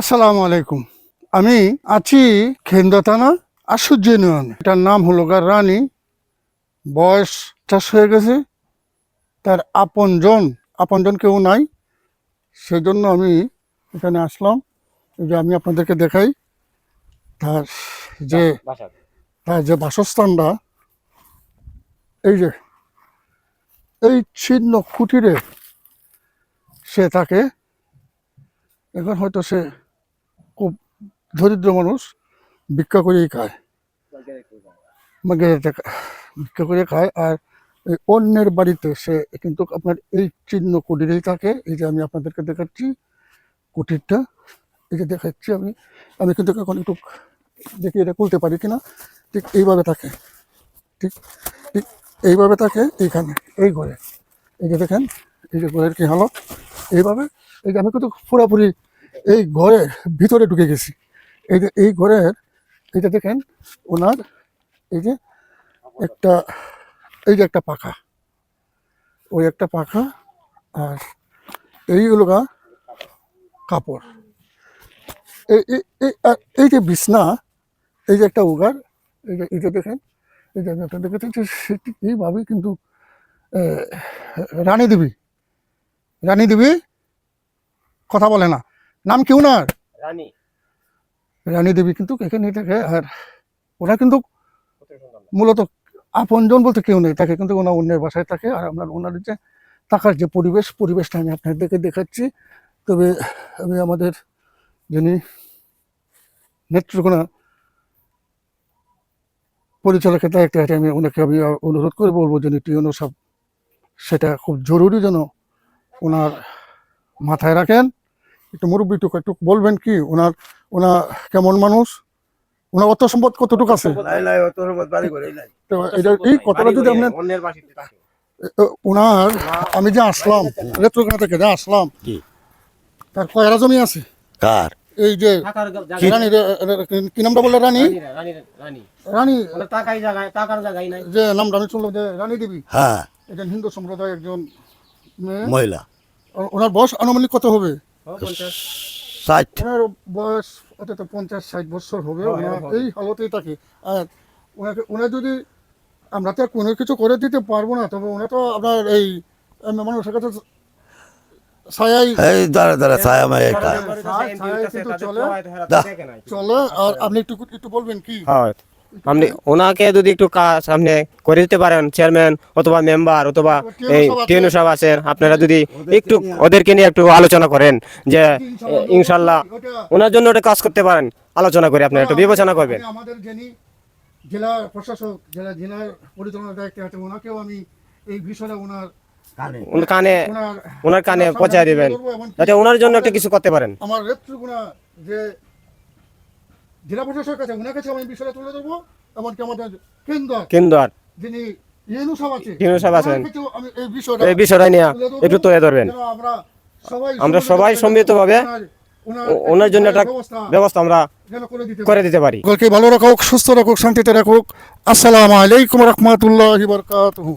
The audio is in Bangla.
আসসালামু আলাইকুম। আমি আছি খেন্দা থানা আশুর্য ইউনিয়ন এটার নাম হলো গার রানী। বয়স চাষ হয়ে গেছে। তার আপনজন আপনজন কেউ নাই। সেজন্য আমি এখানে আসলাম। যে আমি আপনাদেরকে দেখাই। তার যে তার যে বাসস্থানটা, এই যে, এই ছিন্ন কুটিরে সে থাকে। এখন হয়তো সে খুব দরিদ্র মানুষ ভিক্ষা করেই খায়। ভিক্ষা করে খায় আর এই অন্যের বাড়িতে সে কিন্তু আপনার এই চিহ্ন কুটিরেই থাকে। এই যে আমি আপনাদেরকে দেখাচ্ছি কুটিরটা, এই যে দেখাচ্ছি আমি। আমি কিন্তু এখন একটু দেখি এটা খুলতে পারি কিনা। ঠিক এইভাবে থাকে। ঠিক ঠিক এইভাবে থাকে এইখানে, এই ঘরে। এই যে দেখেন, এই যে ঘরের কি হালত। এইভাবে, এই যে আমি কিন্তু পুরাপুরি এই ঘরের ভিতরে ঢুকে গেছি। এই যে, এই ঘরের এটা দেখেন, ওনার এই যে একটা, এই যে একটা পাখা। ওই একটা পাখা আর এই হলো গা কাপড়। এই যে বিছনা, এই যে একটা উগার, এই যে যে দেখেন, এই যে আমি একটা দেখেছি যে সেটি এইভাবেই কিন্তু রানী দেবী রানী দেবী কথা বলে না। নাম কি ওনার রানী। রানী দেবী কিন্তু এখানে থাকে আর ওরা কিন্তু মূলত আপনজন বলতে কেউ নেই তাকে কিন্তু ওনার অন্যের বাসায় থাকে। আর আপনার ওনার যে থাকার যে পরিবেশ পরিবেশটা আমি আপনাদেরকে দেখাচ্ছি। তবে আমি আমাদের যিনি নেত্রকোনা পরিচালকের দায়িত্বে আছে আমি ওনাকে আমি অনুরোধ করে বলব যিনি টিউনো সব সেটা খুব জরুরি যেন ওনার মাথায় রাখেন। একটু মুরব্বী একটু একটু বলবেন কি? ওনার ওনার কেমন মানুষ? ওনার অর্থ সম্পদ কতটুকু আছে? এই কথাটা যদি আপনার অন্যের বাড়িতে থাকে। ওনার আমি যে আসলাম নেত্রকোনা থেকে যে আসলাম তার কয়রা জমি আছে? কার? এই যে রানী কি নামটা বললে রানী? রানী নাই। যে নামটা আমি শুনলাম যে রানী দেবী। হ্যাঁ। একজন হিন্দু সম্প্রদায় একজন মহিলা। ওনার বয়স আনুমানিক কত হবে? ষাট। ওনার বয়স অন্তত পঞ্চাশ ষাট বছর হবে হ্যাঁ, ওনার এই হালতেই থাকে। আর ওনাকে ওনার যদি আমরা তো কোনো কিছু করে দিতে পারব না তবে ওনা তো আপনার এই মানুষের কাছে ছায়াই এই দাঁড়া দাঁড়া ছায়া মায়া কা ছায়- কিন্তু চলে। চলে আর আপনি একটু একটু বলবেন কি? হ্যাঁ। আপনি ওনাকে যদি একটু কাজ আপনি করে দিতে পারেন চেয়ারম্যান অথবা মেম্বার অথবা এই টিএনও সাহেব আছেন আপনারা যদি একটু ওদেরকে নিয়ে একটু আলোচনা করেন যে ইনশাল্লাহ ওনার জন্য ওটা কাজ করতে পারেন আলোচনা করে আপনারা একটু বিবেচনা করবেন। আমাদের যিনি জেলা প্রশাসক জেলা জেলার পরিচালনার দায়িত্বে আছে ওনাকেও আমি এই বিষয়ে ওনার ওনার কানে ওনার কানে পৌঁছায় দিবেন যাতে ওনার জন্য একটা কিছু করতে পারেন। আমার নেত্রকোনা যে জেলা প্রশাসকের কাছে ওনার কাছে আমি বিষয়টা তুলে ধরবো এমনকি আমাদের কেন্দ্র কিন্তু আর যিনি ইয়েনু সাহেব আছে ইউনূস সাহেব আছেন। আমি এই বিষয়টা এই বিষয়টা নিয়ে একটু তুলে ধরবেন। আমরা সবাই আমরা সবাই সম্মিলিতভাবে ওনার- জন্য একটা ব্যবস্থা আমরা করে দিতে করে দিতে পারি। সকলকে ভালো রাখুক সুস্থ রাখুক শান্তিতে রাখুক। আসসালামু আলাইকুম রহমতুল্লাহ বরকাতুহু।